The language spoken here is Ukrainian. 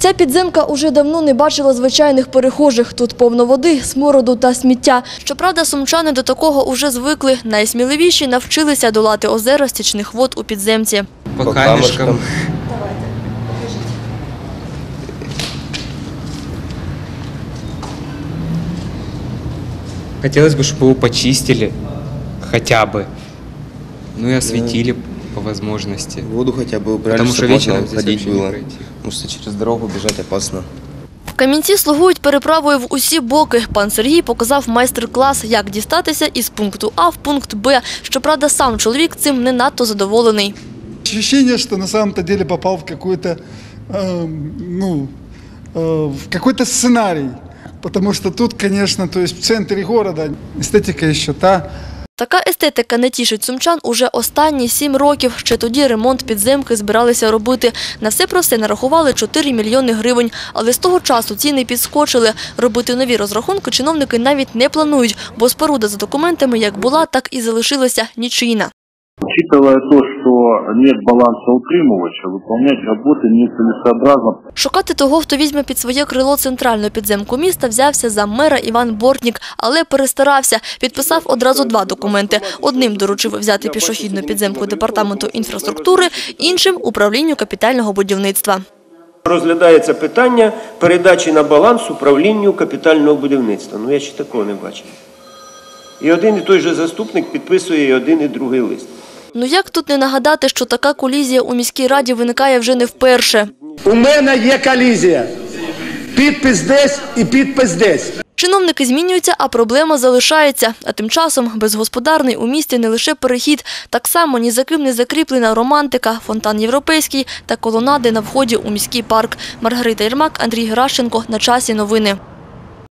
Ця підземка уже давно не бачила звичайних перехожих. Тут повно води, смороду та сміття. Щоправда, сумчани до такого уже звикли. Найсміливіші навчилися долати озера стічних вод у підземці. По, По камешкам. камешкам. Хотелось бы, чтобы его почистили хотя бы. Ну и осветили по возможности. Воду хотя бы убрали, Потому что чтобы вечером можно здесь ходить вообще не было. пройти. Потому что через дорогу бежать опасно. Камінці слугують переправою в усі боки. Пан Сергій показав майстер-клас, як дістатися із пункту А в пункт Б. Щоправда, сам чоловік цим не надто задоволений. Ощущение, что на самом-то деле попал в какой-то, э, ну, э, в какой-то сценарий. Потому что тут, конечно, то есть в центре города эстетика еще та, Така естетика не тішить сумчан уже останні сім років. Ще тоді ремонт підземки збиралися робити. На все про все нарахували 4 мільйони гривень. Але з того часу ціни підскочили. Робити нові розрахунки чиновники навіть не планують, бо споруда за документами як була, так і залишилася нічийна. Учитывая то, что нет баланса утримывача, выполнять работы нецелесообразно. Шукати того, хто візьме під своє крило центральну підземку міста, взявся за мера Іван Бортнік, але перестарався. Підписав одразу два документи. Одним доручив взяти пішохідну підземку департаменту інфраструктури, іншим – управлінню капітального будівництва. Розглядається питання передачі на баланс управлінню капітального будівництва. Ну я ще такого не бачив. І один і той же заступник підписує і один і другий лист. Ну як тут не нагадати, що така колізія у міській раді виникає вже не вперше. У мене є колізія. Підпис десь і підпис десь. Чиновники змінюються, а проблема залишається. А тим часом безгосподарний у місті не лише перехід. Так само ні за ким не закріплена романтика, фонтан європейський та колонади на вході у міський парк. Маргарита Єрмак, Андрій Геращенко. На часі новини.